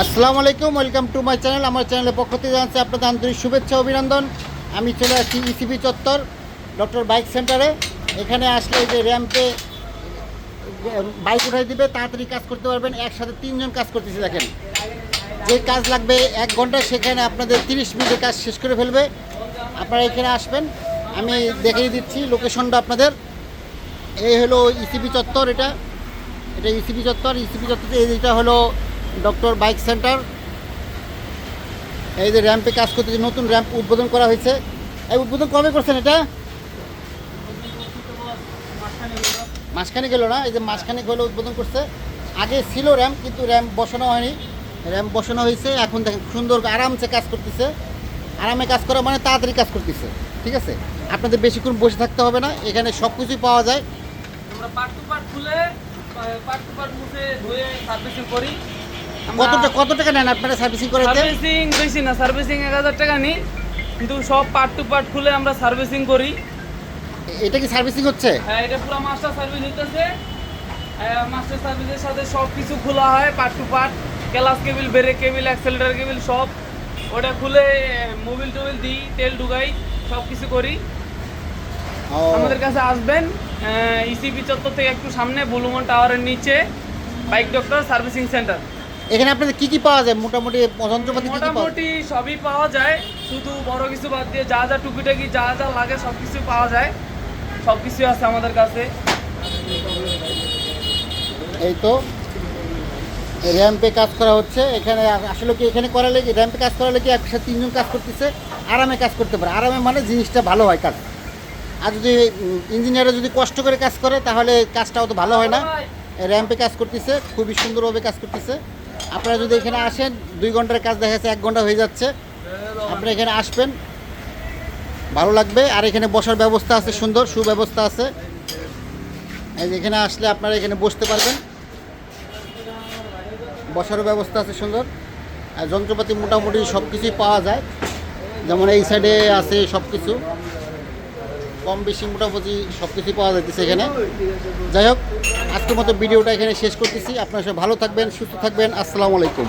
আসসালামু আলাইকুম, welcome to my channel. আমার চ্যানেলের পক্ষ থেকে জানাচ্ছি আপনাদের আন্তরিক শুভেচ্ছা, অভিনন্দন। আমি চলে আসছি ইসিবি চত্বর ডক্টর বাইক সেন্টারে এখানে আসলে যে র্যাম্পে বাইক উঠাই দিবে, তাড়াতাড়ি কাজ করতে পারবেন। একসাথে তিনজন কাজ করতেছে, দেখেন। যে কাজ লাগবে এক ঘণ্টা, সেখানে আপনাদের তিরিশ মিনিটে কাজ শেষ করে ফেলবে। আপনারা এখানে আসবেন। আমি দেখিয়ে দিচ্ছি লোকেশনটা আপনাদের। এই হলো ইসিবি চত্বর এটা। এটা ইসিবি চত্বর। ইসিবি চত্বর এইটা হলো ডক্টর বাইক সেন্টার। এই যে র্যাম্পে কাজ করতে যে নতুন র্যাম্প উদ্বোধন করা হয়েছে। এই উদ্বোধন কবে করছেন এটা? মাঝখানে গেল না, এই যে মাঝখানে হলো উদ্বোধন করছে। আগে ছিল র্যাম্প, কিন্তু র্যাম্প বসানো হয়নি। র্যাম্প বসানো হয়েছে, এখন দেখেন সুন্দর আরামসে কাজ করতেছে। আরামে কাজ করা মানে তাড়াতাড়ি কাজ করতেছে, ঠিক আছে? আপনাদের বেশিক্ষণ বসে থাকতে হবে না, এখানে সব কিছুই পাওয়া যায়। আমরা পার্ট টু পার্ট খুলে পার্ট টু পার্ট মুছে ধুয়ে সার্ভিসিং করি। কত কত টাকা নেন আপনারা সার্ভিসিং করাতে সার্ভিসিং বেশি না সার্ভিসিং এক হাজার টাকা নিই কিন্তু সব পার্ট টু পার্ট খুলে আমরা সার্ভিসিং করি। এটা কি সার্ভিসিং হচ্ছে? হ্যাঁ এটা পুরো মাস্টার সার্ভিস মাস্টার সার্ভিসের সাথে সব কিছু খোলা হয় part to part clutch cable brake cable accelerator cable সব। ওটা খুলে মোবিল টোবিল দিই তেল ঢুকাই সব কিছু করি। আমাদের কাছে আসবেন ইসিপি চত্বর থেকে একটু সামনে বুলুমন টাওয়ারের নিচে বাইক ডক্টর সার্ভিসিং সেন্টার এখানে আপনাদের কি কি পাওয়া যায়? মোটামুটি যন্ত্রপাতি কি কি পাওয়া মোটামুটি সবই পাওয়া যায়। শুধু বড় কিছু বাদ দিয়ে যা যা টুকিটাকি যা যা লাগে সব কিছু পাওয়া যায়। সব কিছু আছে আমাদের কাছে। এই তো। র্যাম্পে কাজ করা হচ্ছে। এখানে আসলে কি এখানে করালে কি র্যাম্পে কাজ করালে কি একসাথে তিনজন কাজ করতেছে? আরামে কাজ করতে পারে। আরামে মানে জিনিসটা ভালো হয় কাজ। আর যদি ইঞ্জিনিয়াররা যদি কষ্ট করে কাজ করে তাহলে কাজটা অত ভালো হয় না। র্যাম্পে কাজ করতেছে খুবই সুন্দরভাবে কাজ করতেছে। আপনারা যদি এখানে আসেন, দুই ঘণ্টার কাজ দেখা যাচ্ছে, এক ঘণ্টা হয়ে যাচ্ছে। আপনারা এখানে আসবেন, ভালো লাগবে। আর এখানে বসার ব্যবস্থা আছে, সুন্দর, সুব্যবস্থা আছে। এখানে আসলে আপনারা এখানে বসতে পারবেন। বসারও ব্যবস্থা আছে, সুন্দর। আর যন্ত্রপাতি মোটামুটি সব কিছুই পাওয়া যায়। যেমন এই সাইডে আছে সব কিছু কম বেশি মোটামুটি সব কিছুই পাওয়া যাইতেছে এখানে। যাই হোক, আজকের মতো ভিডিওটা এখানে শেষ করতেছি। আপনারা সব ভালো থাকবেন, সুস্থ থাকবেন। আসসালামু আলাইকুম।